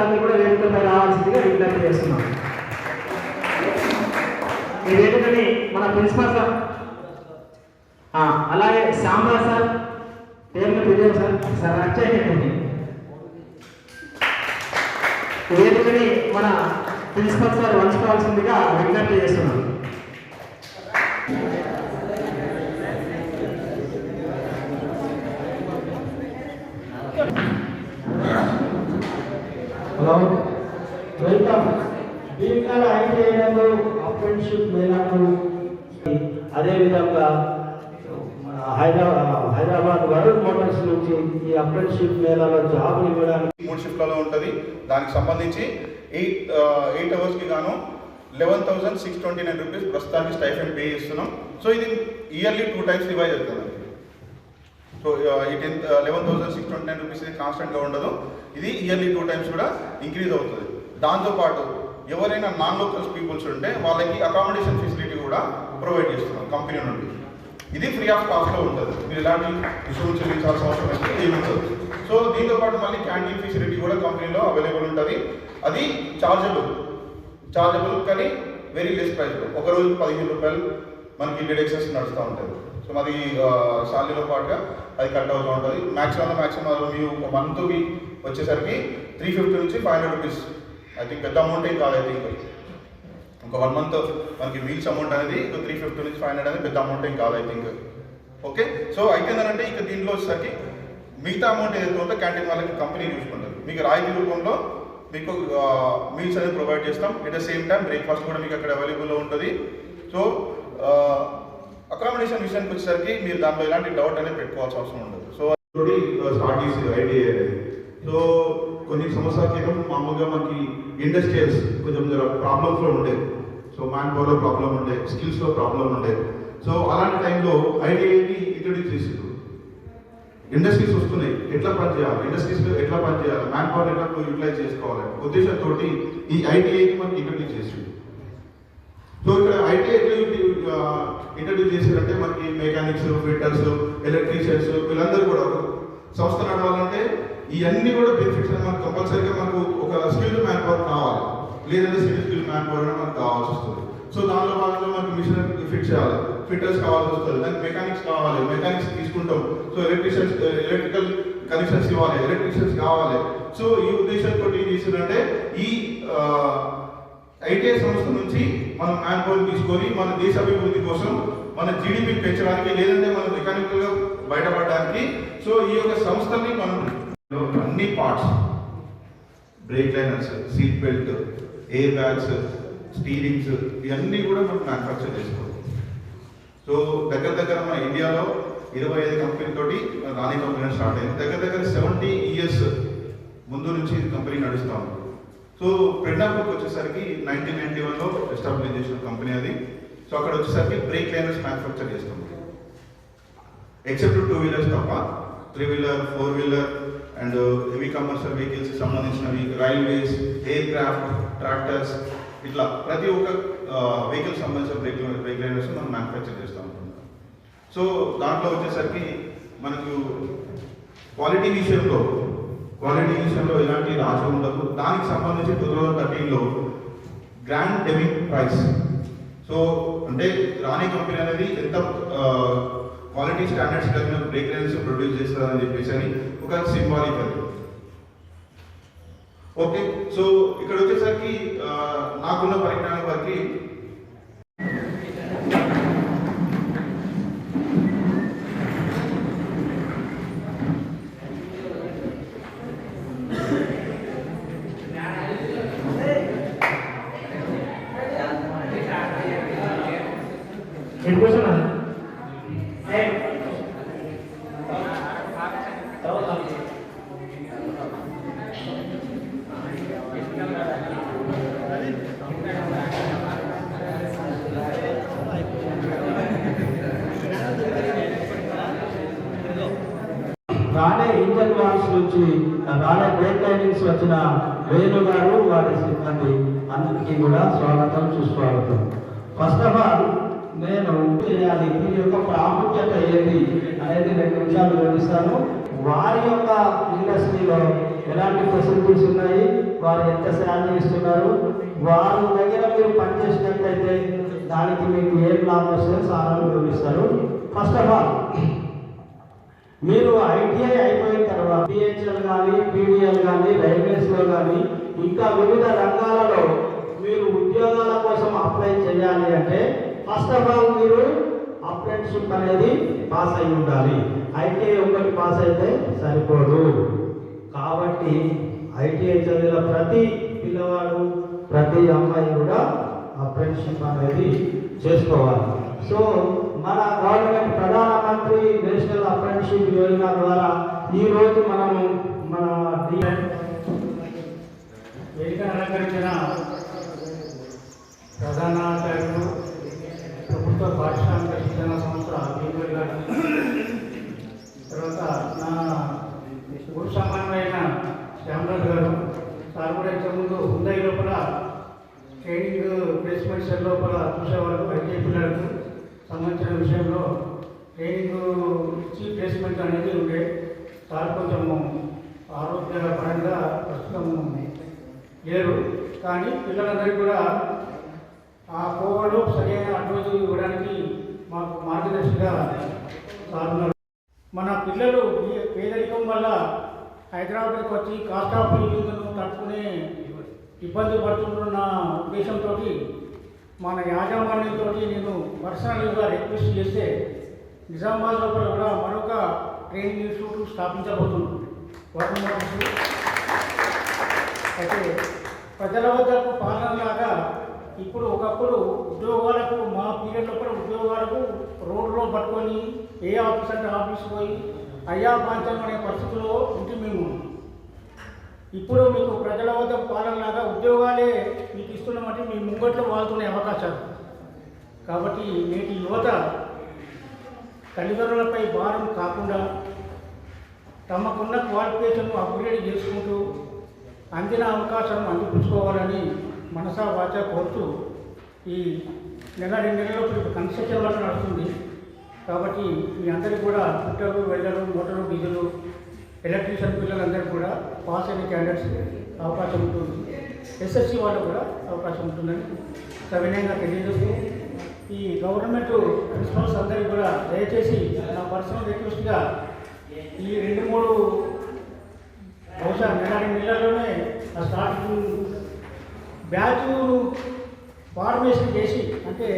వేణు కూడా వేదికపై రావాల్సిందిగా విజ్ఞప్తి చేస్తున్నాం ఈ వేదికని మన ప్రిన్సిపల్ సార్. అలాగే శ్యామరా సార్. పేరుని తెలియదు సార్. సార్ వచ్చేయండి ఈ వేదికని మన ప్రిన్సిపల్ సార్ వంచుకోవాల్సిందిగా విజ్ఞప్తి చేస్తున్నాం హలో వెల్కమ్. బీకాల్ ఐటీఐలో అప్రెంటిషిప్ మేళాకు అదేవిధంగా మన హైదరాబాద్ హైదరాబాద్ వరుణ్ మోటార్స్ నుంచి ఈ అప్రెంటిషిప్ మేళాలో జాబ్ ఇవ్వడానికి మూడు షిఫ్ట్లలో ఉంటుంది. దానికి సంబంధించి ఎయిట్ ఎయిట్ అవర్స్కి గాను eleven thousand six twenty nine rupees ప్రస్తుతానికి స్టైఫెండ్ పే చేస్తున్నాం. సో ఇది ఇయర్లీ టూ టైమ్స్ రివైజ్ అవుతుంది. సో ఈ ten eleven thousand six twenty nine rupees ఇది కాన్స్టెంట్గా ఉండదు. ఇది ఇయర్లీ టూ టైమ్స్ కూడా ఇంక్రీజ్ అవుతుంది. దాంతోపాటు ఎవరైనా నాన్ లోకల్స్ పీపుల్స్ ఉంటే వాళ్ళకి అకామిడేషన్ ఫెసిలిటీ కూడా ప్రొవైడ్ చేస్తున్నాం కంపెనీ నుండి. ఇది ఫ్రీ ఆఫ్ కాస్ట్లో ఉంటుంది. మీరు ఎలాంటి రుసుము చెల్లించాల్సిన అవసరం అయితే ఏమి ఉంటుంది సో దీంతో పాటు మళ్ళీ క్యాంటీన్ ఫెసిలిటీ కూడా కంపెనీలో అవైలబుల్ ఉంటుంది. అది చార్జబుల్ చార్జబుల్ కానీ వెరీ లెస్ ప్రైస్ ఒక రోజు పదిహేను రూపాయలు మనకి డిడక్షన్స్ నడుస్తూ ఉంటుంది. సో మరి శాలరీలో పాటుగా అది కట్ అవుతూ ఉంటుంది. మ్యాక్సిమం మ్యాక్సిమం మీ ఒక మంత్కి వచ్చేసరికి త్రీ ఫిఫ్టీ నుంచి five hundred rupees I think పెద్ద అమౌంట్ ఏం కాదు ఐ థింక్ ఒక వన్ మంత్ మనకి మీల్స్ అమౌంట్ అనేది త్రీ ఫిఫ్టీ నుంచి ఫైవ్ హండ్రెడ్ అనేది పెద్ద అమౌంట్ ఏం కాదు ఐ థింక్ ఓకే సో అయితే ఏంటంటే ఇక దీంట్లో వచ్చేసరికి మిగతా అమౌంట్ ఏదైతే ఉందో క్యాంటీన్ వాళ్ళకి కంపెనీ చూసుకుంటారు. మీకు రాయితీ రూపంలో మీకు మీల్స్ అనేది ప్రొవైడ్ చేస్తాం. At the same time breakfast కూడా మీకు అక్కడ అవైలబుల్లో ఉంటుంది. సో అకామిడేషన్ విషయానికి వచ్చేసరికి మీరు దాంట్లో ఎలాంటి డౌట్ అనేది పెట్టుకోవాల్సిన అవసరం ఉండదు. సో స్టార్ట్ చేసి ఐడియా అనేది సో కొన్ని సంవత్సరాల క్రితం మామూలుగా మనకి ఇండస్ట్రియల్స్ కొంచెం ప్రాబ్లమ్స్లో ఉండే. సో మ్యాన్ పవర్లో ప్రాబ్లం ఉండే స్కిల్స్లో ప్రాబ్లం ఉండే. సో అలాంటి టైంలో ఐటీఐని ఇంట్రడ్యూస్ చేసిండ్రు. ఇండస్ట్రీస్ వస్తున్నాయి. ఎట్లా పని చేయాలి? ఇండస్ట్రీస్ ఎట్లా పనిచేయాలి మ్యాన్ పవర్ ఎట్లా యూటిలైజ్ చేసుకోవాలి? ఉద్దేశంతో ఈ ఐటీఐని మనకి ఇంట్రడ్యూస్ చేసిండు సో ఇక్కడ ఐటీ ఎట్లా ఇంట్రడ్యూస్ చేశారంటే మనకి మెకానిక్స్ ఫిట్టర్స్ ఎలక్ట్రీషియన్స్ వీళ్ళందరూ కూడా సంస్థ నడవాలంటే ఇవన్నీ కూడా బెనిఫిట్స్ మనకు కంపల్సరీగా మనకు ఒక స్కిల్డ్ మ్యాన్ పవర్ కావాలి. లేదంటే సిటీ స్కిల్ మ్యాన్ పవర్ అని మనకు కావాల్సి వస్తుంది. సో దానిలో భాగంగా మనకి మిషన్ ఫిట్ చేయాలి. ఫిట్టర్స్ కావాల్సి వస్తుంది. దానికి మెకానిక్స్ కావాలి. మెకానిక్స్ తీసుకుంటాం. సో ఎలక్ట్రీషియన్స్ ఎలక్ట్రికల్ కనెక్షన్స్ ఇవ్వాలి. ఎలక్ట్రీషియన్స్ కావాలి. సో ఈ ఉద్దేశంతో ఏం చేసిందంటే ఈ ఐటీఐ సంస్థ నుంచి మనం మ్యాన్ పవర్ తీసుకొని మన దేశ అభివృద్ధి కోసం మన జీడిపి పెంచడానికి లేదంటే మనం మెకానికల్గా బయటపడడానికి సో ఈ యొక్క సంస్థని మనం అన్ని parts brake liners seat belt air bags steerings ఇవన్నీ కూడా మనం మ్యానుఫ్యాక్చర్ చేసుకోవాలి సో దగ్గర దగ్గర మన ఇండియాలో ఇరవై ఐదు కంపెనీ రాణి కంపెనీ స్టార్ట్ అయింది దగ్గర దగ్గర సెవెంటీ ఇయర్స్ ముందు నుంచి కంపెనీ నడుస్తూ ఉంది. సో ప్రెండాపూర్కి వచ్చేసరికి నైన్టీన్ నైన్టీ వన్లో ఎస్టాబ్లిష్ చేసిన కంపెనీ అది. సో అక్కడ వచ్చేసరికి బ్రేక్ లైనర్స్ మ్యానుఫ్యాక్చర్ చేస్తుంది ఎక్సెప్ట్ టూ వీలర్స్ తప్ప three wheeler four wheeler and heavy commercial vehicles సంబంధించినవి రైల్వేస్ ఎయిర్ క్రాఫ్ట్ ట్రాక్టర్స్ ఇట్లా ప్రతి ఒక్క వెహికల్ సంబంధించిన బ్రేక్ బ్రేక్లైనర్స్ మనం మ్యానుఫ్యాక్చర్ చేస్తాం సో దాంట్లో వచ్చేసరికి మనకు క్వాలిటీ విషయంలో క్వాలిటీ విషయంలో ఎలాంటి రాజు ఉండదు. దానికి సంబంధించి టూ థౌజండ్ థర్టీన్లో గ్రాండ్ డెమింగ్ ప్రైస్. సో అంటే రాణి కంపెనీ అనేది ఎంత క్వాలిటీ స్టాండర్డ్స్ కలిగిన బ్రేక్ ప్రొడ్యూస్ చేస్తుందని చెప్పేసి అని ఒక సింబాలిక్ అది. ఓకే సో ఇక్కడ వచ్చేసరికి నాకున్న పరిజ్ఞానం వరకు రాలే ఇంజన్ వాల్స్ నుంచి రాలే బ్రేక్ లైనింగ్స్ వచ్చిన వేణు గారు వారి సిబ్బంది అందరికీ కూడా స్వాగతం సుస్వాగతం. ఫస్ట్ ఆఫ్ ఆల్ నేను చేయాలి. దీని యొక్క ప్రాముఖ్యత ఏంటి అనేది రెండు నిమిషాలు వివరిస్తాను. వారి యొక్క ఇండస్ట్రీలో ఎలాంటి ఫెసిలిటీస్ ఉన్నాయి? వారు ఎంత శాలరీ ఇస్తున్నారు? వారి దగ్గర మీరు పనిచేసినట్లయితే దానికి మీకు ఏం లాభం వస్తుందో సారాలు వివరిస్తారు ఫస్ట్ ఆఫ్ ఆల్ మీరు ఐటీఐ అయిపోయిన తర్వాత పిహెచ్ఎల్ కానీ పీడిఎల్ కానీ రైల్వేస్లో కానీ ఇంకా వివిధ రంగాలలో మీరు ఉద్యోగాల కోసం అప్లై చేయాలి అంటే ఫస్ట్ ఆఫ్ ఆల్ మీరు అప్రెంటిషిప్ అనేది పాస్ అయి ఉండాలి. ఐటీఐ ఒకటి పాస్ అయితే సరిపోదు. కాబట్టి ఐటీఐ చదివిన ప్రతి పిల్లవాడు ప్రతి అమ్మాయి కూడా అప్రెంటిషిప్ అనేది చేసుకోవాలి. సో మన గవర్నమెంట్ ప్రధానమంత్రి నేషనల్ అప్రెంటిషిప్ యోజన ద్వారా ఈ రోజు మనము మన అలంకరించిన ప్రధానాచార్యులు ప్రభుత్వ పారిశ్రామిక శిక్షణ సంస్థ భీమూరి గారు తర్వాత నా గురు సమానమైన శ్యామరాజు గారు సార్ కూడా ఇంతకుముందు హుందై లోపల ట్రైనింగ్ ప్లేస్మెంట్ సెల్ లోపల చూసేవాళ్ళు ఐటీ పిల్లలకు సంబంధించిన విషయంలో ట్రైనింగ్ పరిస్థితి అనేది ఉండే సార్ కొంచెము ఆరోగ్యపరంగా ప్రస్తుతం లేరు కానీ పిల్లలందరికీ కూడా ఆ కోవలో సరైన అడ్వైజ్ ఇవ్వడానికి మాకు మార్గదర్శిగా సాధన మన పిల్లలు పేదరికం వల్ల హైదరాబాద్కి వచ్చి కాస్ట్ ఆఫ్ లివింగ్ను తట్టుకునే ఇబ్బంది పడుతున్న ఉద్దేశంతో మన యాజమాన్యంతో నేను పర్సనల్గా రిక్వెస్ట్ చేస్తే నిజామాబాద్ లోపల కూడా మరొక ట్రైనింగ్ ఇన్స్టిట్యూట్ స్థాపించబోతున్నాం అయితే ప్రజల వద్దకు పాలనలాగా ఇప్పుడు ఒకప్పుడు ఉద్యోగాలకు మా పీరియడ్లో కూడా ఉద్యోగాలకు రోడ్లో పట్టుకొని ఏ ఆఫీస్ అంటే ఆఫీస్ పోయి అయ్యా పాంచం అనే పరిస్థితిలో ఇంటి మేము ఇప్పుడు మీకు ప్రజల వద్ద పాలనలాగా ఉద్యోగాలే మీకు ఇస్తున్నామంటే మీ ముంగట్లో వాళ్తున్న అవకాశాలు. కాబట్టి నేటి యువత తల్లిదండ్రులపై భారం కాకుండా తమకున్న క్వాలిఫికేషన్ను అప్గ్రేడ్ చేసుకుంటూ అందిన అవకాశం అందిపుచ్చుకోవాలని మనసా వాచ కోరుతూ ఈ నెల రెండు నెలలు ఇప్పుడు కన్స్ట్రక్షన్ వర్క్ నడుస్తుంది. కాబట్టి మీ అందరికీ కూడా fitter welder motor diesel electrician పిల్లలందరూ కూడా పాస్ అయిన క్యాండిడేట్స్ అవకాశం ఉంటుంది. ఎస్ఎస్సి వాళ్ళకు కూడా అవకాశం ఉంటుందని సవినయంగా తెలియజేస్తూ ఈ గవర్నమెంట్ ప్రిన్సిపల్స్ అందరికీ కూడా దయచేసి నా పర్సనల్ రిక్వెస్ట్గా ఈ రెండు మూడు బహుశా నెల నెలల్లోనే ఆ స్టార్టింగ్ బ్యాచ్ ఫార్మేషన్ చేసి అంటే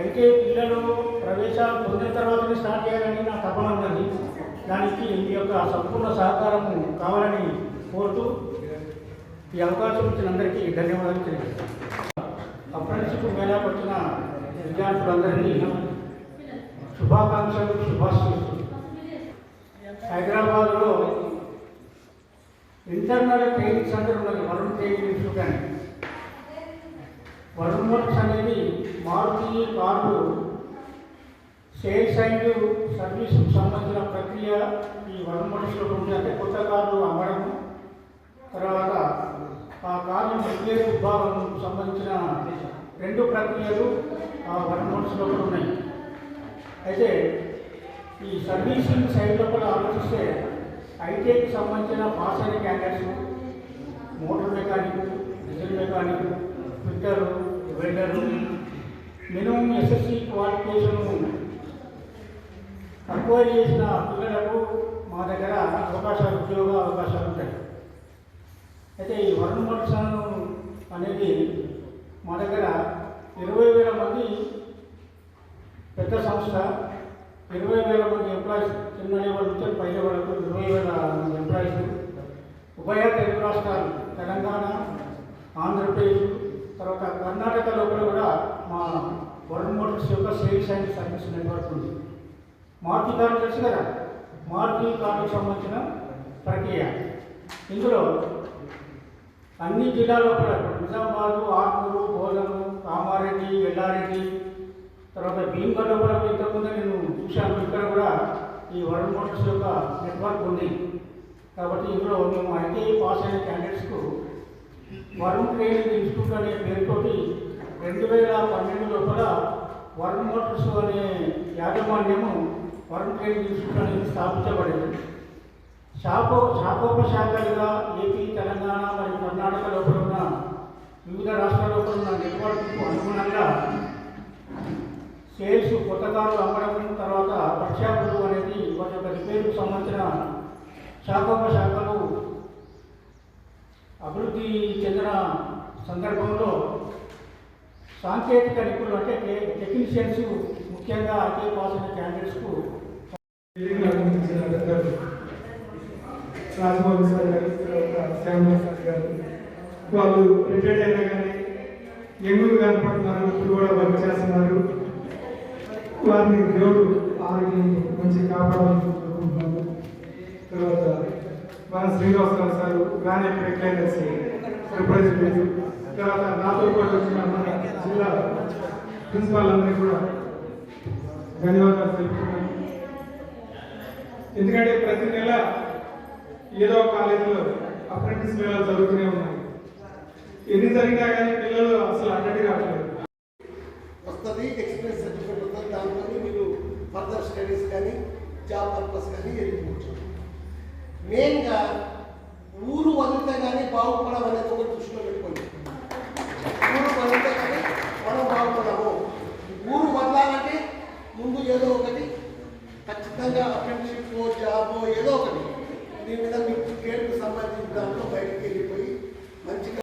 అయితే పిల్లలు ప్రవేశాలు పొందిన తర్వాతనే స్టార్ట్ చేయాలని నా తపన ఉన్నది. దానికి మీ యొక్క సంపూర్ణ సహకారం కావాలని కోరుతూ ఈ అవకాశం ఇచ్చిన అందరికీ ధన్యవాదాలు తెలియజేస్తాను. అప్రెంటిషిప్ మేళాకు వచ్చిన విద్యార్థులందరికీ శుభాకాంక్షలు శుభాశీస్సులు. హైదరాబాద్లో ఇంటర్నల్ ట్రైనింగ్ సెంటర్ ఉన్నది వరుణ్ ట్రైనింగ్ ఇన్స్టిట్యూట్ అని. వరుణ్ వర్క్స్ అనేది మారుతి కార్డు సేల్స్ అండ్ సర్వీస్కి సంబంధించిన ప్రక్రియ ఈ వరుణ్ వర్క్స్లో ఉంది కొత్త కార్డు అమ్మడం తర్వాత ఆ కార్డు ప్రక్రియ విభాగం సంబంధించిన రెండు ప్రక్రియలు ఆ వరుణ్ వర్క్స్లో కూడా ఉన్నాయి. అయితే ఈ సర్వీసింగ్ సైడ్ లోపల ఆలోచిస్తే ఐటీఐకి సంబంధించిన పాస్ అయిన candidates motor mechanic diesel mechanic fitter welder minimum SSC qualification acquire చేసిన పిల్లలకు మా దగ్గర అవకాశాలు ఉద్యోగ అవకాశాలు ఉంటాయి. అయితే ఈ వరుణ మోట్సన్ అనేది మా దగ్గర ఇరవై వేల మంది పెద్ద సంస్థ ఇరవై వేల మంది ఎంప్లాయీస్ చిన్న లెవెల్ నుంచి పై వరకు ఇరవై వేల మంది ఎంప్లాయీస్ ఉభయ తెలుగు రాష్ట్రాలు తెలంగాణ ఆంధ్రప్రదేశ్ తర్వాత కర్ణాటక లోపల కూడా మా వరుణ్ మోటార్స్ యొక్క సేల్స్ అండ్ సర్వీస్ నెట్వర్క్ ఉంది. మారుతి కార్డు తెలుసు కదా? మారుతి కార్డుకు సంబంధించిన ప్రక్రియ. ఇందులో అన్ని జిల్లాలో కూడా నిజామాబాదు ఆర్మూరు భోజనము కామారెడ్డి ఎల్లారెడ్డి తర్వాత భీమగడ్డ కూడా ఇంతకుముందు నేను చూశాను. ఇక్కడ కూడా ఈ వరల్డ్ మోటార్స్ యొక్క నెట్వర్క్ ఉంది. కాబట్టి ఇందులో మేము ఐటీఐ పాస్ అయిన క్యాండిడేట్స్కు వరుణ్ ట్రైనింగ్ ఇన్స్టిట్యూట్ అనే పేరుతోటి రెండు వేల పన్నెండు లోపల వరుణ్ మోటార్స్ అనే యాజమాన్యము వరుణ్ ట్రైనింగ్ ఇన్స్టిట్యూట్ అనేది స్థాపించబడింది. శాఖో శాఖోపశాఖలుగా ఏపీ తెలంగాణ మరియు కర్ణాటక లోపల ఉన్న వివిధ రాష్ట్ర లోపల అనుగుణంగా సేల్స్ కొత్త కారు అమ్మడం తర్వాత వర్క్షాపులు అనేది వాటి యొక్క రిపేర్కు సంబంధించిన శాఖోపశాఖలు అభివృద్ధి చెందిన సందర్భంలో సాంకేతిక నిపుణులు అంటే టెక్నీషియన్స్ ముఖ్యంగా ఐటీ పాస్ అయిన క్యాండిడేట్స్కు రాజబాబు సార్ గారు తర్వాత సార్ గారు వాళ్ళు రిటైర్డ్ అయినా కానీ యంగులు కనపడుతున్నారు? ఇప్పుడు కూడా వర్క్ చేస్తున్నారు. వారిని దేవుడు ఆరోగ్యం మంచి కాపాడాలని కోరుకుంటున్నాను తర్వాత మన Srinivasarao sir Rane pregnancy representative తర్వాత నాతో పాటు వచ్చిన మన జిల్లా ప్రిన్సిపాల్ అందరికీ కూడా ధన్యవాదాలు తెలుపుతున్నాను ఎందుకంటే ప్రతి నెల ఏదో కాలేజీలో అప్రెంటిస్ మేళాలు జరుగుతూనే ఉన్నాయి. ఎన్ని జరిగినా కానీ పిల్లలు అసలు అటెండ్ కావట్లేదు వస్తుంది ఎక్స్పీరియన్స్ సర్టిఫికేట్ వస్తుంది దాంట్లో మీరు ఫర్దర్ స్టడీస్ కానీ జాబ్ పర్పస్ కానీ వెళ్ళిపోవచ్చు మెయిన్గా ఊరు వదిలితే కానీ బాగుపడడం అనేది ఒకటి దృష్టిలో పెట్టుకోండి. ఊరు వదిలితే కానీ మనం బాగుపడము. ఊరు వదలాలంటే ముందు ఏదో ఒకటి ఖచ్చితంగా అప్రెంటిషిప్ జాబ్ ఏదో ఒకటి. దీని మీద మీ కేర్కు సంబంధించిన దాంట్లో బయటకు వెళ్ళిపోయి మంచిగా